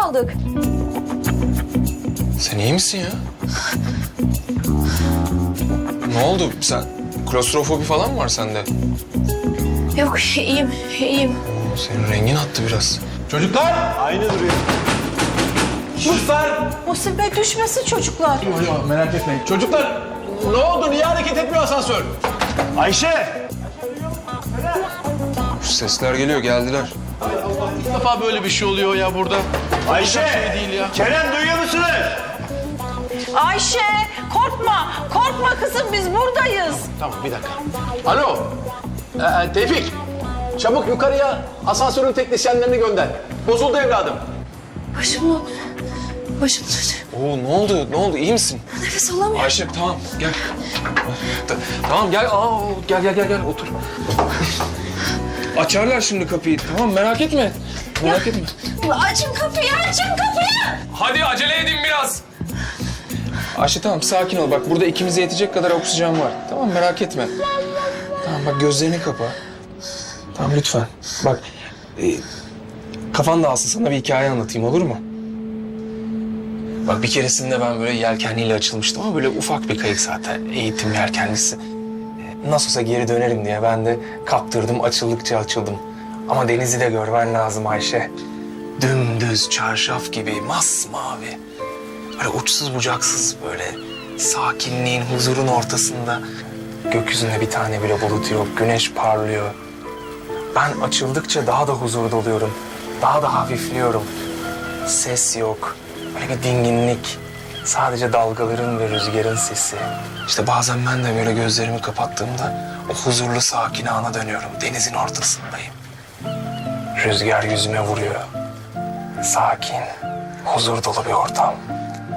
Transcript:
kaldık. Sen iyi misin ya? ne oldu? Sen klostrofobi falan mı var sende? Yok iyiyim iyiyim. Senin rengin attı biraz. Çocuklar! Aynı duruyor. Çocuklar! Muhsin Bey düşmesin çocuklar. Yok yok merak etmeyin. Çocuklar! Ne oldu? Niye hareket etmiyor asansör? Ayşe! Şu sesler geliyor geldiler. İlk defa böyle bir şey oluyor ya burada. Ayşe! şey değil ya. Kerem duyuyor musunuz? Ayşe korkma korkma kızım biz buradayız. Tamam bir dakika. Alo. Ee, Tevfik. Çabuk yukarıya asansörün teknisyenlerini gönder. Bozuldu evladım. Başım başım dönüyor. Oo ne oldu? Ne oldu? İyi misin? Nefes alamıyorum. Ayşe tamam gel. Ta- Tamam gel. Aa, gel gel gel gel otur. Açarlar şimdi kapıyı. Tamam merak etme. Merak etme. Açın kapıyı açın kapıyı. Hadi acele edin biraz. Ayşe tamam sakin ol. Bak burada ikimize yetecek kadar oksijen var. Tamam merak etme. Tamam bak gözlerini kapa. Tamam lütfen. Bak e, kafan dağılsın sana bir hikaye anlatayım olur mu? Bak bir keresinde ben böyle yelkenliyle açılmıştım ama böyle ufak bir kayık zaten. Eğitim yelkenlisi. Nasıl olsa geri dönerim diye ben de kaptırdım açıldıkça açıldım. Ama denizi de görmen lazım Ayşe. Dümdüz çarşaf gibi masmavi. Böyle uçsuz bucaksız böyle sakinliğin, huzurun ortasında. Gökyüzünde bir tane bile bulut yok, güneş parlıyor. Ben açıldıkça daha da huzur doluyorum. Daha da hafifliyorum. Ses yok. Böyle bir dinginlik. Sadece dalgaların ve rüzgarın sesi. İşte bazen ben de böyle gözlerimi kapattığımda o huzurlu sakin ana dönüyorum. Denizin ortasındayım. Rüzgar yüzüme vuruyor. Sakin, huzur dolu bir ortam.